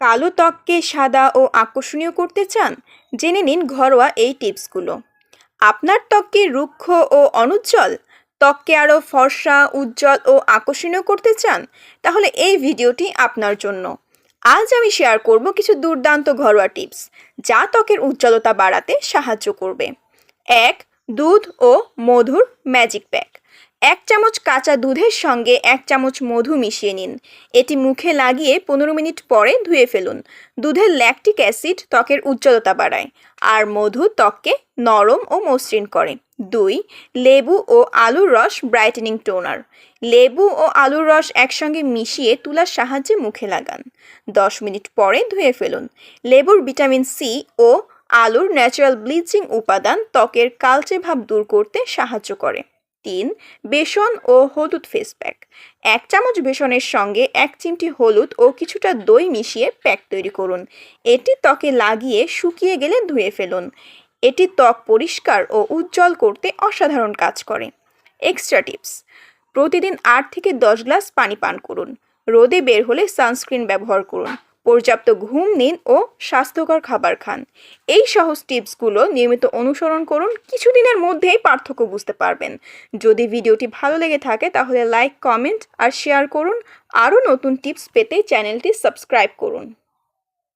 কালো ত্বককে সাদা ও আকর্ষণীয় করতে চান, জেনে নিন ঘরোয়া এই টিপসগুলো। আপনার ত্বককে রুক্ষ ও অনুজ্জ্বল, ত্বককে আরও ফর্সা, উজ্জ্বল ও আকর্ষণীয় করতে চান, তাহলে এই ভিডিওটি আপনার জন্য। আজ আমি শেয়ার করব কিছু দুর্দান্ত ঘরোয়া টিপস, যা ত্বকের উজ্জ্বলতা বাড়াতে সাহায্য করবে। এক, দুধ ও মধুর ম্যাজিক প্যাক। এক চামচ কাঁচা দুধের সঙ্গে এক চামচ মধু মিশিয়ে নিন। এটি মুখে লাগিয়ে পনেরো মিনিট পরে ধুয়ে ফেলুন। দুধের ল্যাকটিক অ্যাসিড ত্বকের উজ্জ্বলতা বাড়ায় আর মধু ত্বককে নরম ও মসৃণ করে। দুই, লেবু ও আলুর রস ব্রাইটেনিং টোনার লেবু ও আলুর রস একসঙ্গে মিশিয়ে তুলার সাহায্যে মুখে লাগান। দশ মিনিট পরে ধুয়ে ফেলুন। লেবুর ভিটামিন সি ও আলুর ন্যাচারাল ব্লিচিং উপাদান ত্বকের কালচে ভাব দূর করতে সাহায্য করে। তিন বেসন ও হলুদ ফেস প্যাক এক চামচ বেসনের সঙ্গে এক চিমটি হলুদ ও কিছুটা দই মিশিয়ে প্যাক তৈরি করুন। এটি ত্বকে লাগিয়ে শুকিয়ে গেলে ধুয়ে ফেলুন। এটি ত্বক পরিষ্কার ও উজ্জ্বল করতে অসাধারণ কাজ করে। এক্সট্রা টিপস প্রতিদিন আট থেকে দশ গ্লাস পানি পান করুন। রোদে বের হলে সানস্ক্রিন ব্যবহার করুন। পর্যাপ্ত ঘুম নিন ও স্বাস্থ্যকর খাবার খান। এই সহজ টিপসগুলো নিয়মিত অনুসরণ করুন, কিছুদিনের মধ্যেই পার্থক্য বুঝতে পারবেন। যদি ভিডিওটি ভালো লেগে থাকে, তাহলে লাইক, কমেন্ট আর শেয়ার করুন। আরও নতুন টিপস পেতে চ্যানেলটি সাবস্ক্রাইব করুন।